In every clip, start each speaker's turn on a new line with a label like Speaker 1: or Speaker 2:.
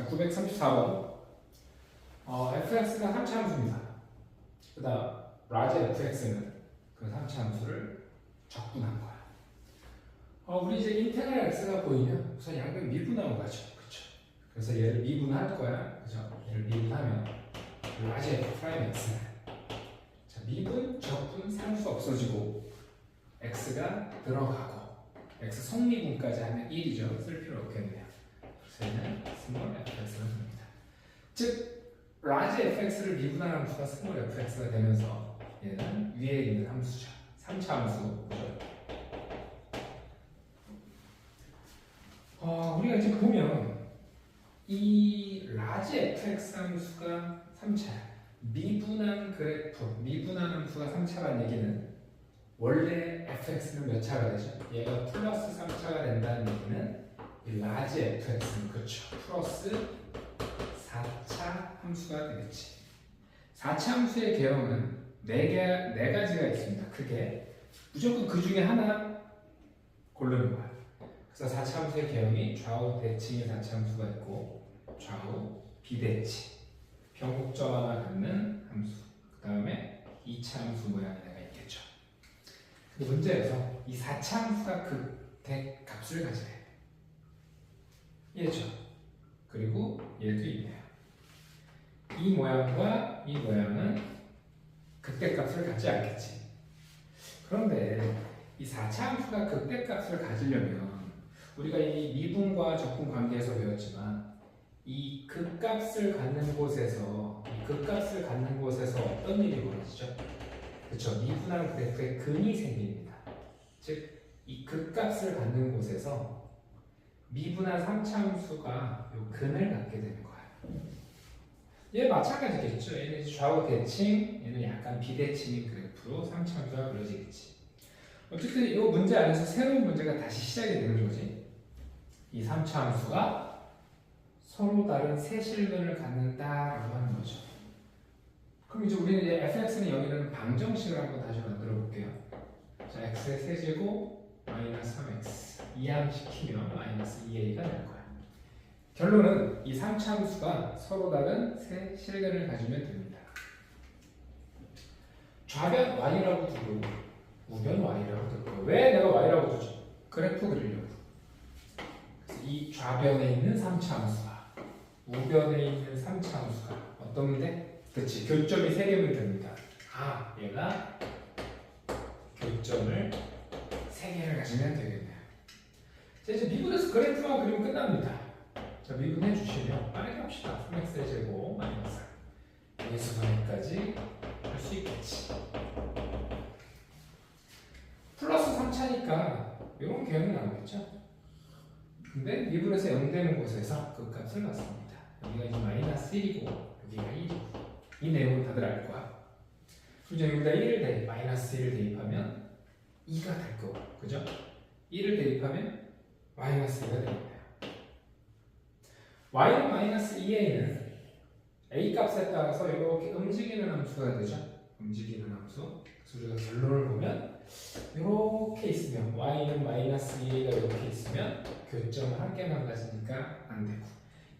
Speaker 1: 자, 934번. 어, fx가 3차 함수입니다. 그 다음, 라지 fx는 그 3차 함수를 적분한 거야. 어, 우리 이제 인테그랄 x가 보이면 우선 양변 미분하고 가죠. 그쵸? 그래서 얘를 미분할 거야. 그죠? 얘를 미분하면 라지 f 프라임 x는 자, 미분, 적분, 상수 없어지고 x가 들어가고 x 성미분까지 하면 1이죠. 쓸 필요 없겠네요. 얘는 스몰 fx가 됩니다. 즉 라지 fx를 미분한 함수가 스몰 fx가 되면서 얘는 위에 있는 함수죠. 3차 함수. 어, 우리가 이제 보면 이 라지 fx 함수가 3차야. 미분한 그래프, 미분한 함수가 3차라는 얘기는 원래 fx는 몇 차가 되죠? 얘가 플러스 3차가 된다는 라지 fx는 그렇죠. 플러스 4차 함수가 되겠지. 4차 함수의 개형은 4개, 4가지가 있습니다. 크게. 무조건 그 중에 하나 고르는 거야. 그래서 4차 함수의 개형이 좌우 대칭의 4차 함수가 있고 좌우 비대칭, 하나 갖는 함수. 그 다음에 2차 함수 모양의 애가 있겠죠. 근데 문제에서 이 4차 함수가 그 대값을 돼. 얘죠. 그리고 얘도 있네요. 이 모양과 이 모양은 극대값을 갖지 않겠지. 그런데 이 4차 함수가 극대값을 가지려면 우리가 이 미분과 적분 관계에서 배웠지만 이 극값을 갖는 곳에서 이 극값을 갖는 곳에서 어떤 일이 벌어지죠? 그렇죠. 미분한 그래프에 근이 생깁니다. 즉 이 극값을 갖는 곳에서 미분한 3차 함수가 요 근을 갖게 되는 거야. 얘 마찬가지겠죠. 얘는 좌우 대칭, 얘는 약간 비대칭인 그래프로 3차 함수가 그려지겠지. 어쨌든 이 문제 안에서 새로운 문제가 다시 시작이 되는 거지. 이 3차 함수가 서로 다른 세 실근을 갖는다라고 하는 거죠. 그럼 이제 우리는 이제 fx는 여기는 방정식을 한번 다시 만들어 볼게요. 자, x의 세제곱 마이너스 3x 이항시키면 마이너스 2a가 될 거야. 결론은 이 3차 함수가 서로 다른 세 실근을 가지면 됩니다. 좌변 y라고 두고 우변 y라고 두고 왜 내가 y라고 두죠? 그래프 그리려고. 이 좌변에 있는 3차 함수가 우변에 있는 3차 함수가 어떤 문제? 그렇지 교점이 3개면 됩니다. 아 얘가 교점을 3개를 가지면 되겠네요. 자 이제 미분에서 그래프만 그리면 끝납니다. 자 미분해 주시면 빠르게 합시다. 3x의 제곱 마이너스 예수분해까지 할 수 있겠지. 플러스 3차니까 이런 개념이 나오겠죠. 근데 미분에서 0 되는 곳에서 그 값을 넣습니다. 여기가 이제 마이너스 1이고 여기가 1이고 이 내용은 다들 알 거야. 그죠? 여기다 1을 대입, 마이너스 1을 대입하면 2가 될 거고, 그죠? 1을 대입하면 마이너스 2가 됩니다. y는 마이너스 2a는 a 값에 따라서 이렇게 움직이는 함수가 되죠. 움직이는 함수. 그래서 우리가 결론을 보면 이렇게 있으면 y는 마이너스 2a가 이렇게 있으면 교점 한 개만 가지니까 안 되고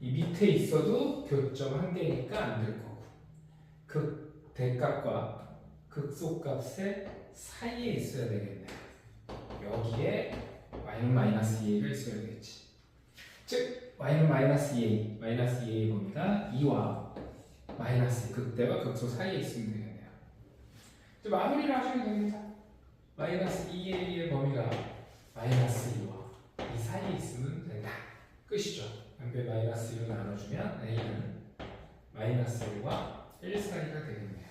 Speaker 1: 이 밑에 있어도 교점 한 개니까 안 될 거고 극 대값과 극소값의 사이에 있어야 되겠네요. 여기에 y는 마이너스 2a가 있어야 되겠지. 즉 y는 마이너스 2a, 마이너스 2a의 범위가 2와 마이너스 극대와 극소 사이에 있으면 되겠네요. 이제 마무리를 하시면 됩니다. 마이너스 2a의 범위가 마이너스 2와 이 사이에 있으면 된다. 끝이죠. 양배 마이너스 1로 나눠주면 a는 마이너스 1과 1 사이가 되겠네요.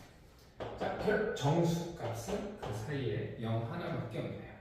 Speaker 1: 자, 별 정수 값은 그 사이에 0 하나밖에 없네요.